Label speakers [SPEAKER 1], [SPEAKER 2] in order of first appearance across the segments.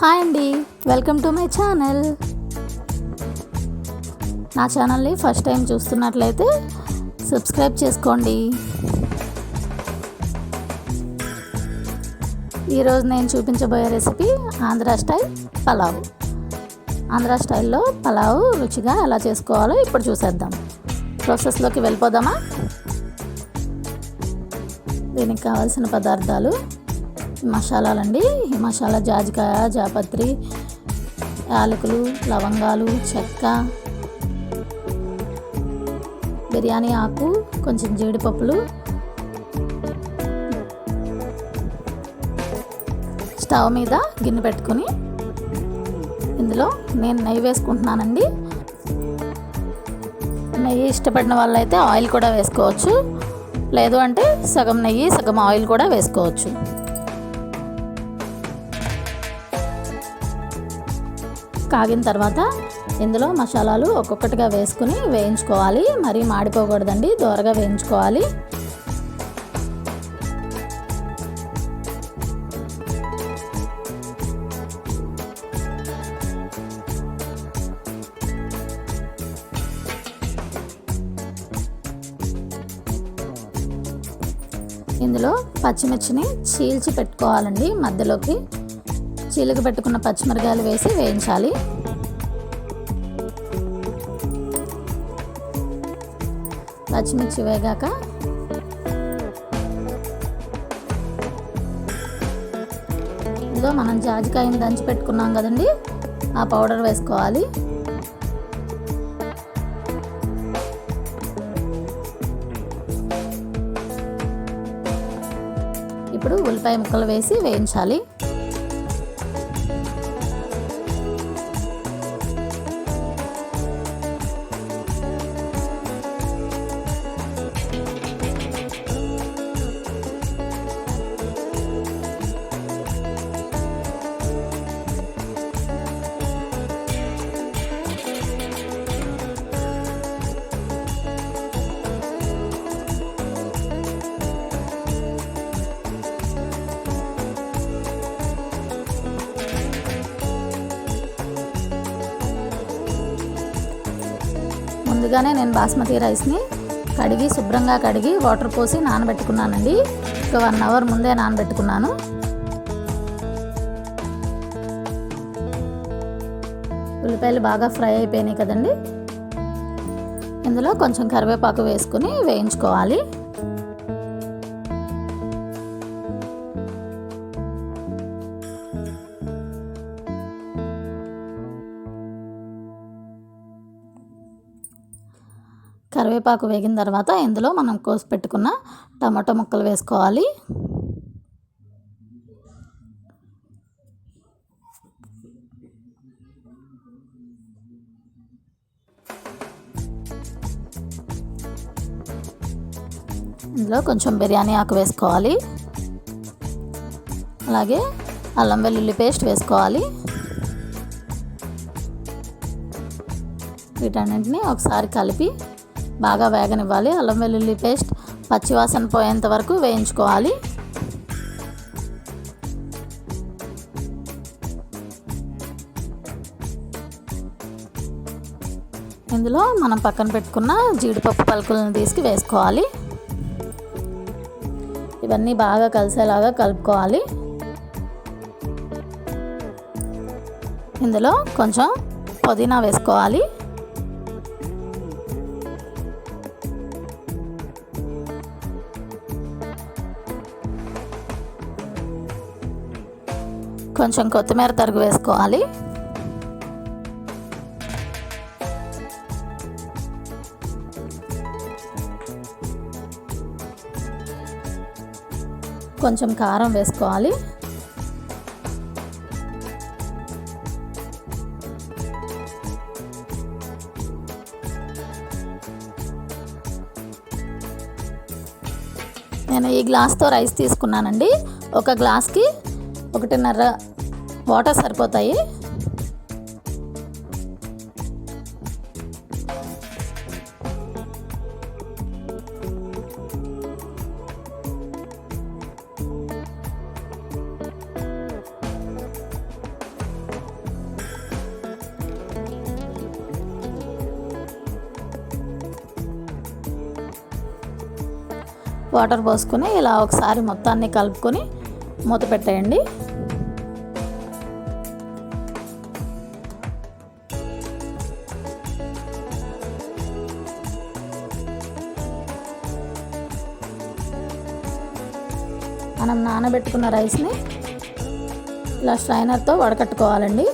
[SPEAKER 1] Hi అండి. Welcome to my channel. నా ఛానల్ని ఫస్ట్ టైం చూస్తున్నట్లయితే సబ్స్క్రైబ్ చేసుకోండి. ఈరోజు నేను చూపించబోయే రెసిపీ ఆంధ్ర స్టైల్ పలావ్. ఆంధ్ర స్టైల్లో పలావ్ రుచిగా ఎలా చేసుకోవాలో ఇప్పుడు చూసేద్దాం. ప్రాసెస్లోకి వెళ్ళిపోదామా? దీనికి కావాల్సిన పదార్థాలు మసాలాలండి. ఈ మసాలా జాజికాయ జాపత్రి యాలకులు లవంగాలు చెక్క బిర్యానీ ఆకు కొంచెం జీడిపప్పులు స్టవ్ మీద గిన్నె పెట్టుకొని ఇందులో నేను నెయ్యి వేసుకుంటున్నానండి. నెయ్యి ఇష్టపడిన వాళ్ళైతే ఆయిల్ కూడా వేసుకోవచ్చు. లేదు అంటే సగం నెయ్యి సగం ఆయిల్ కూడా వేసుకోవచ్చు. కాగిన తర్వాత ఇందులో మసాలాలు ఒక్కొక్కటిగా వేసుకుని వేయించుకోవాలి. మరీ మాడిపోకూడదండి దోరగా వేయించుకోవాలి. ఇందులో పచ్చిమిర్చిని చీల్చి పెట్టుకోవాలండి మధ్యలోకి. చీలిక పెట్టుకున్న పచ్చిమిరకాయలు వేసి వేయించాలి. పచ్చిమిర్చి వేగాక ఇదిగో మనం జాజికాయని దంచి పెట్టుకున్నాం కదండి ఆ పౌడర్ వేసుకోవాలి. ఇప్పుడు ఉల్లిపాయ ముక్కలు వేసి వేయించాలి. ముందుగానే నేను బాస్మతి రైస్ని కడిగి శుభ్రంగా కడిగి వాటర్ పోసి నానబెట్టుకున్నానండి. ఒక వన్ అవర్ ముందే నానబెట్టుకున్నాను. ఉల్లిపాయలు బాగా ఫ్రై అయిపోయినాయి కదండి. ఇందులో కొంచెం కరివేపాకు వేసుకుని వేయించుకోవాలి. కరివేపాకు వేగిన తర్వాత ఇందులో మనం కోసి పెట్టుకున్న టమాటో ముక్కలు వేసుకోవాలి. ఇందులో కొంచెం బిర్యానీ ఆకు వేసుకోవాలి. అలాగే అల్లం వెల్లుల్లి పేస్ట్ వేసుకోవాలి. వీటన్నింటినీ ఒకసారి కలిపి బాగా వేగనివ్వాలి. అల్లం వెల్లుల్లి పేస్ట్ పచ్చివాసన పోయేంత వరకు వేయించుకోవాలి. ఇందులో మనం పక్కన పెట్టుకున్న జీడిపప్పు పలుకులను తీసుకు వేసుకోవాలి. ఇవన్నీ బాగా కలిసేలాగా కలుపుకోవాలి. ఇందులో కొంచెం పుదీనా వేసుకోవాలి. కొంచెం కొత్తిమీర తరుగు వేసుకోవాలి. కొంచెం కారం వేసుకోవాలి. నేను ఈ గ్లాస్తో రైస్ తీసుకున్నానండి. ఒక గ్లాస్కి ఒకటిన్నర వాటర్ సరిపోతాయి. వాటర్ పోసుకుని ఇలా ఒకసారి మొత్తాన్ని కలుపుకొని మూత పెట్టేయండి. మనం నానబెట్టుకున్న రైస్ని ఇలా స్ట్రైనర్తో వడకట్టుకోవాలండి.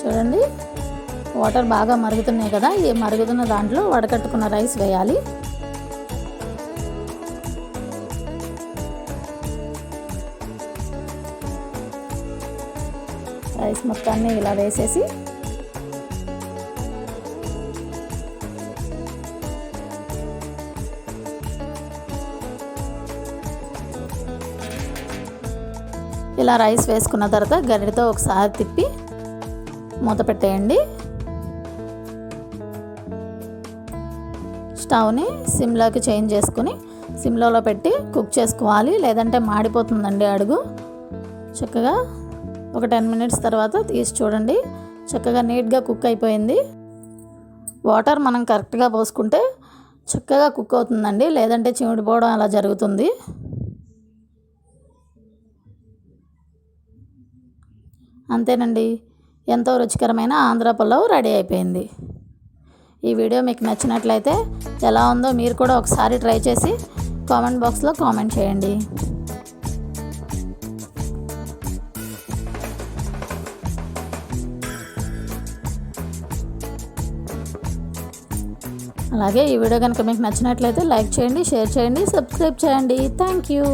[SPEAKER 1] చూడండి వాటర్ బాగా మరుగుతున్నాయి కదా ఈ మరుగుతున్న దాంట్లో వడకట్టుకున్న రైస్ వేయాలి. రైస్ మొత్తాన్ని ఇలా వేసేసి ఇలా రైస్ వేసుకున్న తర్వాత గరిటతో ఒకసారి తిప్పి మూత పెట్టేయండి. స్టవ్ని సిమ్లోకి చేంజ్ చేసుకుని సిమ్లో పెట్టి కుక్ చేసుకోవాలి. లేదంటే మాడిపోతుందండి అడుగు. చక్కగా ఒక టెన్ మినిట్స్ తర్వాత తీసి చూడండి. చక్కగా నీట్గా కుక్ అయిపోయింది. వాటర్ మనం కరెక్ట్గా పోసుకుంటే చక్కగా కుక్ అవుతుందండి. లేదంటే చిమిడిపోవడం అలా జరుగుతుంది. అంతేనండి. ఎంతో రుచికరమైన ఆంధ్ర పులావ్ రెడీ అయిపోయింది. ఈ వీడియో మీకు నచ్చినట్లయితే ఎలా ఉందో మీరు కూడా ఒకసారి ట్రై చేసి కామెంట్ బాక్స్లో కామెంట్ చేయండి. అలాగే ఈ వీడియో కనుక మీకు నచ్చినట్లయితే లైక్ చేయండి షేర్ చేయండి సబ్స్క్రైబ్ చేయండి. Thank you.